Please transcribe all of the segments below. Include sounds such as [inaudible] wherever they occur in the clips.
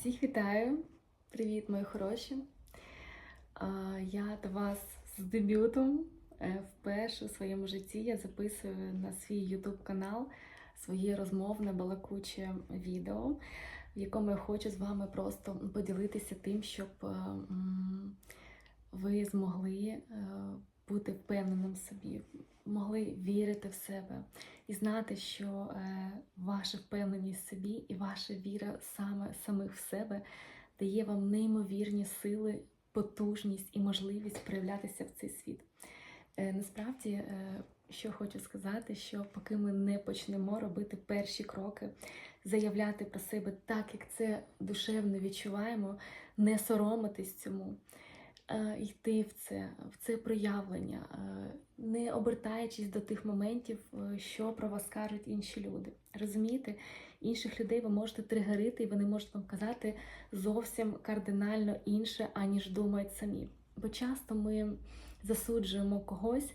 Всіх вітаю! Привіт, мої хороші! Я до вас з дебютом. Е, Вперше у своєму житті я записую на свій YouTube канал своє розмовне балакуче відео, в якому я хочу з вами просто поділитися тим, щоб е, ви змогли е, бути впевненим в собі, могли вірити в себе і знати, що е, ваша впевненість в собі і ваша віра саме самих в себе дає вам неймовірні сили, потужність і можливість проявлятися в цей світ. Е, Насправді, е, що хочу сказати, що поки ми не почнемо робити перші кроки, заявляти про себе так, як це душевно відчуваємо, не соромитись цьому, йти в це, в це проявлення, е, не обертаючись до тих моментів, е, що про вас кажуть інші люди. Розумієте, інших людей ви можете тригерити, і вони можуть вам казати зовсім кардинально інше, аніж думають самі. Бо часто ми засуджуємо когось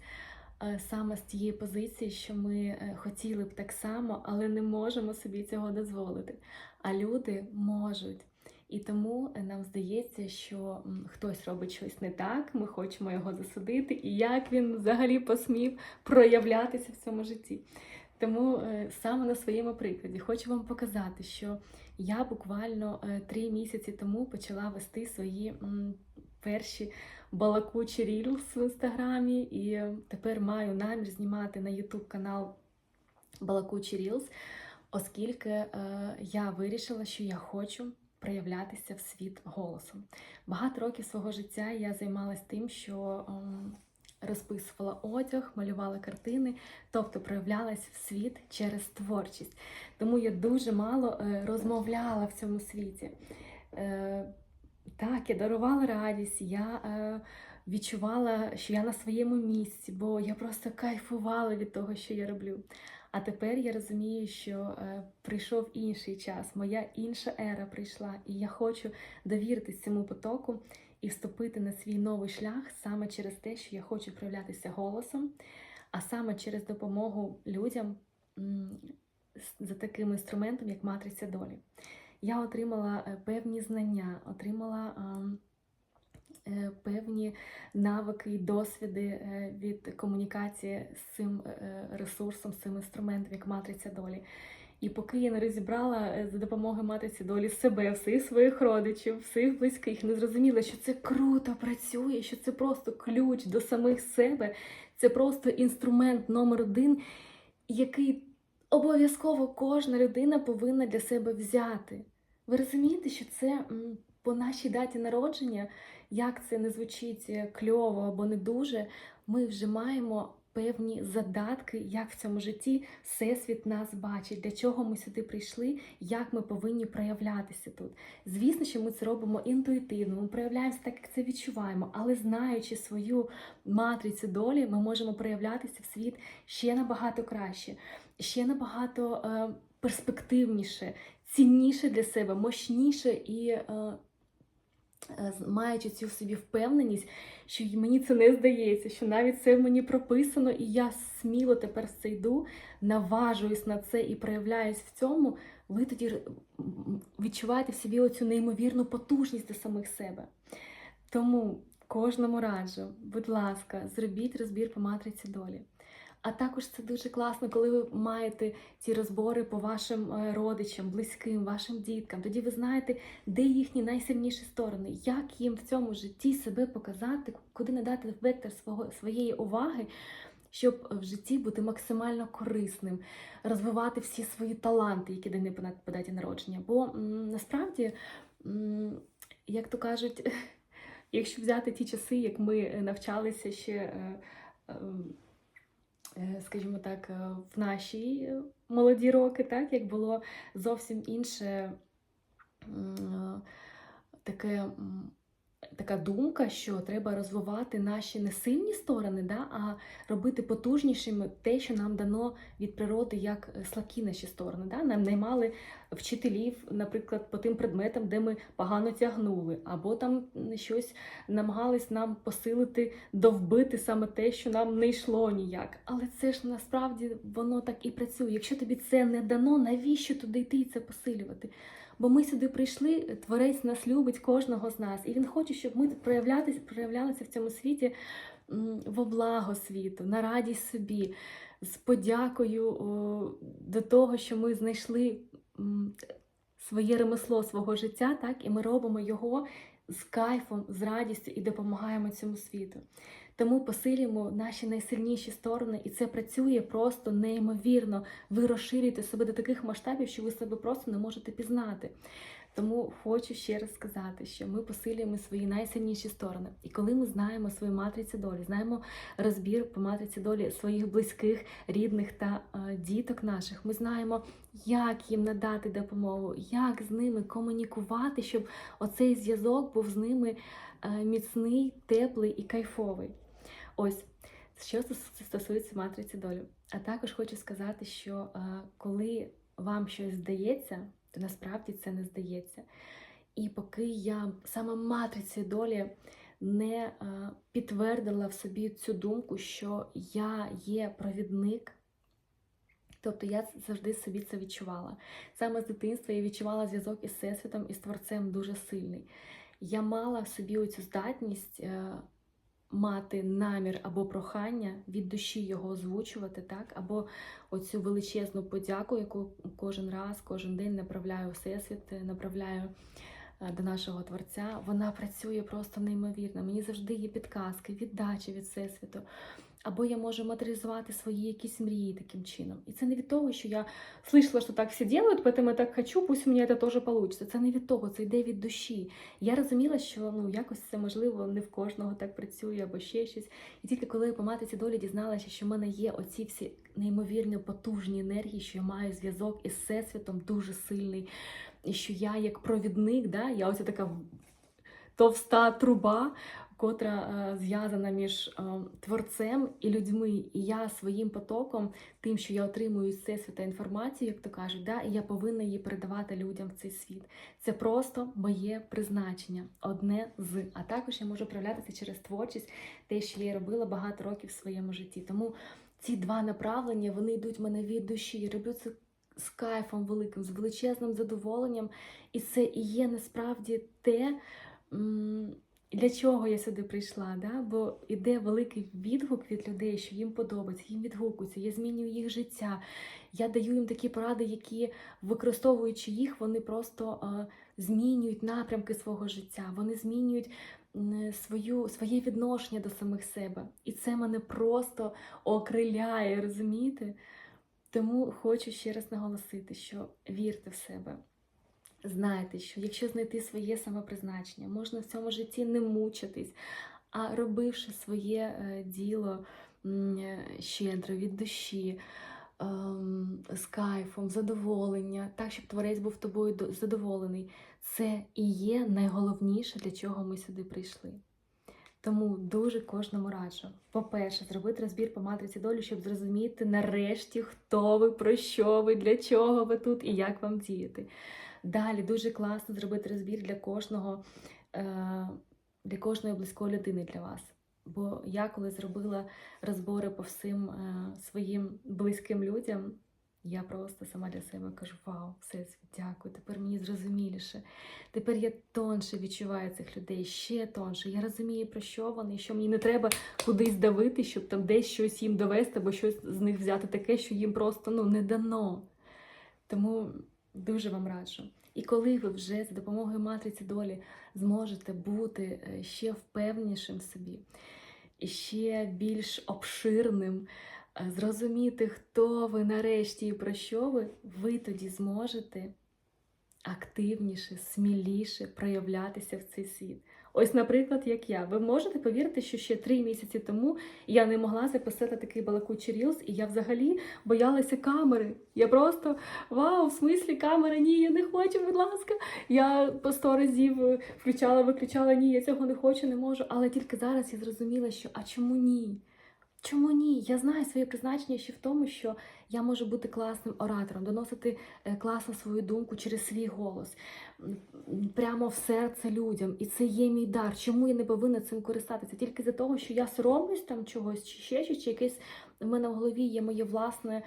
е, саме з тієї позиції, що ми е, хотіли б так само, але не можемо собі цього дозволити. А люди можуть. І тому е, нам здається, що хтось робить щось не так, ми хочемо його засудити, і як він взагалі посмів проявлятися в цьому житті. Тому е, саме на своєму прикладі хочу вам показати, що я буквально е, три місяці тому почала вести свої перші балакучі рілс в інстаграмі, і тепер маю намір знімати на YouTube канал Балакучі Рілс, оскільки я вирішила, що я хочу проявлятися в світ голосом. Багато років свого життя я займалась тим, що ем, розписувала одяг, малювала картини, тобто проявлялась в світ через творчість. Тому я дуже мало е, розмовляла в цьому світі. Е, так, я дарувала радість, я е, відчувала, що я на своєму місці, бо я просто кайфувала від того, що я роблю. А тепер я розумію, що е, прийшов інший час, моя інша ера прийшла, і я хочу довіритись цьому потоку і вступити на свій новий шлях саме через те, що я хочу проявлятися голосом, а саме через допомогу людям за таким інструментом, як матриця долі. Я отримала е, певні знання, отримала певні навики і досвіди е, від комунікації з цим е, ресурсом, з цим інструментом, як матриця долі. І поки я не розібрала е, за допомогою матриці долі себе, всіх своїх родичів, всіх близьких, не зрозуміла, що це круто працює, що це просто ключ до самих себе, це просто інструмент номер один, який обов'язково кожна людина повинна для себе взяти. Ви розумієте, що це по нашій даті народження, як це не звучить е, кльово або не дуже, ми вже маємо певні задатки, як в цьому житті всесвіт нас бачить, для чого ми сюди прийшли, як ми повинні проявлятися тут. Звісно, що ми це робимо інтуїтивно, ми проявляємося так, як це відчуваємо, але знаючи свою матрицю долі, ми можемо проявлятися в світ ще набагато краще, ще набагато е, перспективніше, цінніше для себе, мощніше і. Е, Маючи цю собі впевненість, що мені це не здається, що навіть це в мені прописано, і я сміло тепер це йду, наважуюсь на це і проявляюсь в цьому, ви тоді відчуваєте в собі оцю неймовірну потужність до самих себе. Тому кожному раджу, будь ласка, зробіть розбір по матриці долі. А також це дуже класно, коли ви маєте ці розбори по вашим е, родичам, близьким, вашим діткам. Тоді ви знаєте, де їхні найсильніші сторони, як їм в цьому житті себе показати, куди надати вектор свого, своєї уваги, щоб в житті бути максимально корисним, розвивати всі свої таланти, які дані по даті народження. Бо насправді, як то кажуть, [laughs] якщо взяти ті часи, як ми е, навчалися ще. Е, скажімо так, е, в наші е, молоді роки, так, як було зовсім інше таке, така думка, що треба розвивати наші не сильні сторони, да, а робити потужнішими те, що нам дано від природи як е, слабкі наші сторони. Да? Нам наймали вчителів, наприклад, по тим предметам, де ми погано тягнули, або там щось намагались нам посилити, довбити саме те, що нам не йшло ніяк. Але це ж насправді воно так і працює. Якщо тобі це не дано, навіщо туди йти і це посилювати? Бо ми сюди прийшли, творець нас любить кожного з нас, і він хоче, щоб ми проявлятися, проявлялися в цьому світі во благо світу, на радість собі, з подякою до того, що ми знайшли своє ремесло свого життя, так, і ми робимо його з кайфом, з радістю і допомагаємо цьому світу. Тому посилюємо наші найсильніші сторони, і це працює просто неймовірно. Ви розширюєте себе до таких масштабів, що ви себе просто не можете пізнати. Тому хочу ще раз сказати, що ми посилюємо свої найсильніші сторони. І коли ми знаємо свою матрицю долі, знаємо розбір по матриці долі своїх близьких, рідних та е, діток наших, ми знаємо, як їм надати допомогу, як з ними комунікувати, щоб оцей зв'язок був з ними е, міцний, теплий і кайфовий. Ось. Що стосується матриці долі. А також хочу сказати, що е, коли вам щось здається, то насправді це не здається. І поки я саме матрицею долі не е, підтвердила в собі цю думку, що я є провідник. Тобто я завжди собі це відчувала. Саме з дитинства я відчувала зв'язок із Всесвітом і з Творцем дуже сильний. Я мала в собі оцю здатність е, мати намір або прохання від душі його озвучувати, так? або оцю величезну подяку, яку кожен раз, кожен день направляю Всесвіт, направляю е, до нашого Творця. Вона працює просто неймовірно. Мені завжди є підказки, віддача від Всесвіту. Або я можу матеріалізувати свої якісь мрії таким чином. І це не від того, що я слышала, що так всі делают, поэтому я так хочу, пусть у мене це теж получится. Це не від того, це йде від душі. Я розуміла, що ну якось це можливо не в кожного так працює або ще щось. І тільки коли я по матиці долі дізналася, що в мене є оці всі неймовірно потужні енергії, що я маю зв'язок із всесвітом дуже сильний, і що я як провідник, да, я ось така товста труба, котра е, зв'язана між е, творцем і людьми. І я своїм потоком, тим, що я отримую з всесвіта інформацію, як то кажуть, да, і я повинна її передавати людям в цей світ. Це просто моє призначення, одне з. А також я можу проявлятися через творчість, те, що я робила багато років в своєму житті. Тому ці два направлення вони йдуть в мене від душі. Я роблю це з кайфом великим, з величезним задоволенням. І це і є насправді те, для чого я сюди прийшла. Да? Бо іде великий відгук від людей, що їм подобається, їм відгукується, я змінюю їх життя. Я даю їм такі поради, які, використовуючи їх, вони просто е, змінюють напрямки свого життя, вони змінюють свою, своє відношення до самих себе. І це мене просто окриляє, розумієте? Тому хочу ще раз наголосити, що вірте в себе. Знайте, що якщо знайти своє самопризначення, можна в цьому житті не мучитись, а робивши своє е, діло е, щедро від душі, ем, з кайфом, задоволення, так, щоб творець був тобою задоволений. Це і є найголовніше, для чого ми сюди прийшли. Тому дуже кожному раджу. По-перше, зробити розбір по матриці долі, щоб зрозуміти нарешті, хто ви, про що ви, для чого ви тут і як вам діяти. Далі дуже класно зробити розбір для кожного, е, для кожної близької людини для вас. Бо я коли зробила розбори по всім е, своїм близьким людям, я просто сама для себе кажу: Вау, всесвіт, дякую. Тепер мені зрозуміліше. Тепер я тонше відчуваю цих людей, ще тонше. Я розумію, про що вони, що мені не треба кудись давити, щоб там десь щось їм довести, або щось з них взяти таке, що їм просто ну, не дано. Тому дуже вам раджу. І коли ви вже за допомогою матриці долі зможете бути е, ще впевнішим в собі, ще більш обширним, е, зрозуміти, хто ви нарешті і про що ви, ви тоді зможете активніше, сміліше проявлятися в цей світ. Ось, наприклад, як я. Ви можете повірити, що ще три місяці тому я не могла записати такий балакучий рілс, і я взагалі боялася камери. Я просто вау, в смислі камери, ні, я не хочу, будь ласка. Я по сто разів е, включала, виключала, ні, я цього не хочу, не можу. Але тільки зараз я зрозуміла, що а чому ні? Чому ні? Я знаю своє призначення ще в тому, що я можу бути класним оратором, доносити е, класно свою думку через свій голос, прямо в серце людям. І це є мій дар. Чому я не повинна цим користатися? Тільки за того, що я соромлюсь там чогось, чи ще щось, чи якесь в мене в голові є моє власне,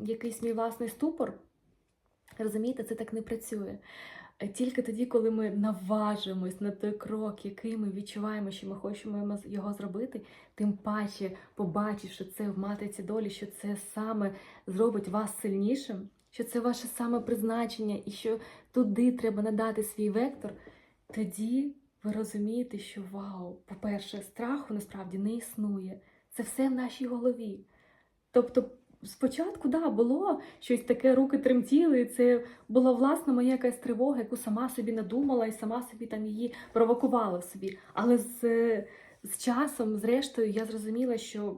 якийсь мій власний ступор. Розумієте, це так не працює. Е, Тільки тоді, коли ми наважимось на той крок, який ми відчуваємо, що ми хочемо його зробити, тим паче, побачивши це в матриці долі, що це саме зробить вас сильнішим, що це ваше саме призначення, і що туди треба надати свій вектор, тоді ви розумієте, що вау, по-перше, страху насправді не існує. Це все в нашій голові. Тобто, спочатку, да, було щось таке, руки тремтіли, і це була власна моя якась тривога, яку сама собі надумала і сама собі там її провокувала собі. Але з, з часом, зрештою, я зрозуміла, що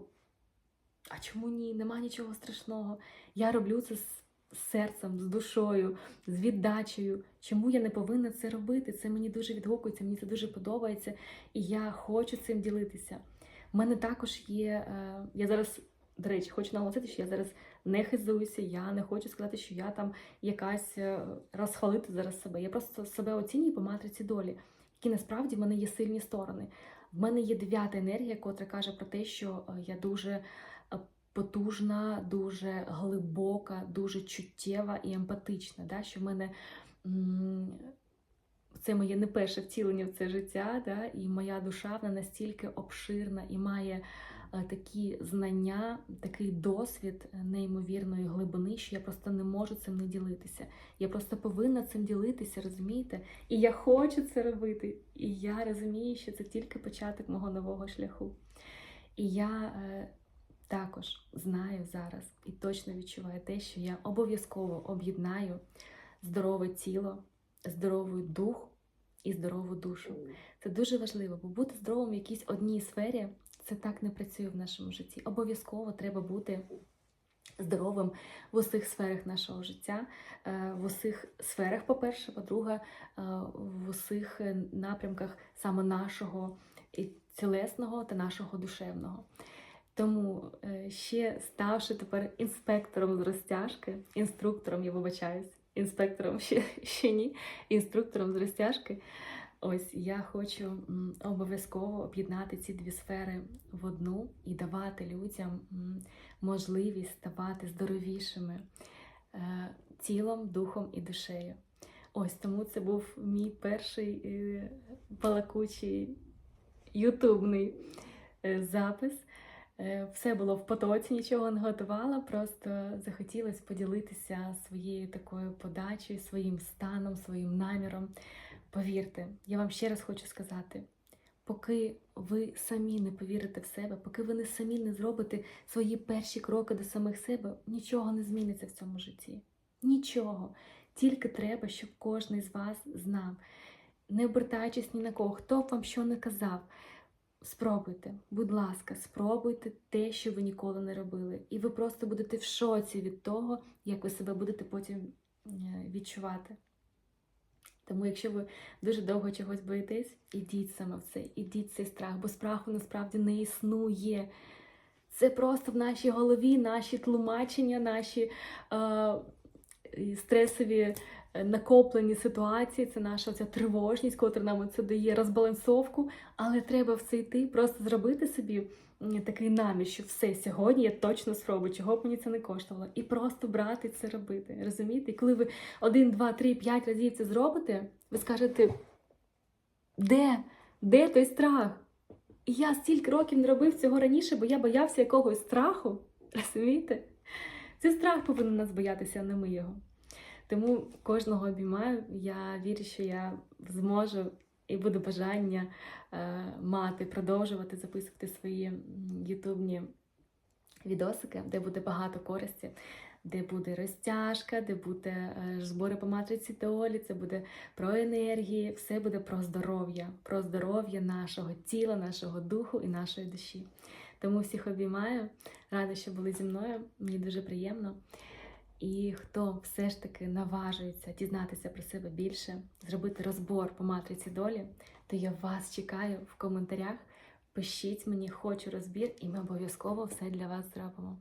а чому ні? Нема нічого страшного. Я роблю це з з серцем, з душою, з віддачею. Чому я не повинна це робити? Це мені дуже відгукується, мені це дуже подобається, і я хочу цим ділитися. У мене також є. е, Я зараз, до речі, хочу наголосити, що я зараз не хизуюся, я не хочу сказати, що я там якась е, розхвалити зараз себе. Я просто себе оцінюю по матриці долі, які насправді в мене є сильні сторони. В мене є дев'ята енергія, котра каже про те, що е, я дуже е, потужна, дуже глибока, дуже чуттєва і емпатична. Да? Що в мене це моє не перше втілення в це життя, да? і моя душа вона настільки обширна і має такі знання, такий досвід неймовірної глибини, що я просто не можу цим не ділитися. Я просто повинна цим ділитися, розумієте? І я хочу це робити. І я розумію, що це тільки початок мого нового шляху. І я е, також знаю зараз і точно відчуваю те, що я обов'язково об'єднаю здорове тіло, здоровий дух і здорову душу. Це дуже важливо, бо бути здоровим в якійсь одній сфері це так не працює в нашому житті. Обов'язково треба бути здоровим в усіх сферах нашого життя, е, в усіх сферах, по-перше, по-друге, е, в усіх е, напрямках саме нашого і цілесного та нашого душевного. Тому ще ставши тепер інспектором з розтяжки, інструктором, я вибачаюсь, інспектором ще, ще ні, інструктором з розтяжки. Ось я хочу обов'язково об'єднати ці дві сфери в одну і давати людям можливість ставати здоровішими е, тілом, духом і душею. Ось тому це був мій перший е, балакучий ютубний е, запис. Все було в потоці, нічого не готувала, просто захотілося поділитися своєю такою подачею, своїм станом, своїм наміром. Повірте, я вам ще раз хочу сказати: поки ви самі не повірите в себе, поки ви не самі не зробите свої перші кроки до самих себе, нічого не зміниться в цьому житті. Нічого. Тільки треба, щоб кожен з вас знав, не обертаючись ні на кого, хто б вам що не казав. Спробуйте, будь ласка, спробуйте те, що ви ніколи не робили. І ви просто будете в шоці від того, як ви себе будете потім е, відчувати. Тому, якщо ви дуже довго чогось боїтесь, ідіть саме в це, ідіть в цей страх, бо страху насправді не існує. Це просто в нашій голові, наші тлумачення, наші е, стресові накоплені ситуації, це наша ця тривожність, котра нам це дає розбалансовку. Але треба в це йти, просто зробити собі такий намір, що все сьогодні я точно спробую, чого б мені це не коштувало. І просто брати це робити. Розумієте? І коли ви один, два, три, п'ять разів це зробите, ви скажете, де? Де той страх? І я стільки років не робив цього раніше, бо я боявся якогось страху. [laughs] Розумієте? Це страх повинен нас боятися, а не ми його. Тому кожного обіймаю. Я вірю, що я зможу і буде бажання е, мати, продовжувати записувати свої ютубні відосики, де буде багато користі, де буде розтяжка, де буде е, збори по матриці долі, це буде про енергії, все буде про здоров'я, про здоров'я нашого тіла, нашого духу і нашої душі. Тому всіх обіймаю, рада, що були зі мною. Мені дуже приємно. І хто все ж таки наважується дізнатися про себе більше, зробити розбор по матриці долі, то я вас чекаю в коментарях. Пишіть мені, хочу розбір, і ми обов'язково все для вас зробимо.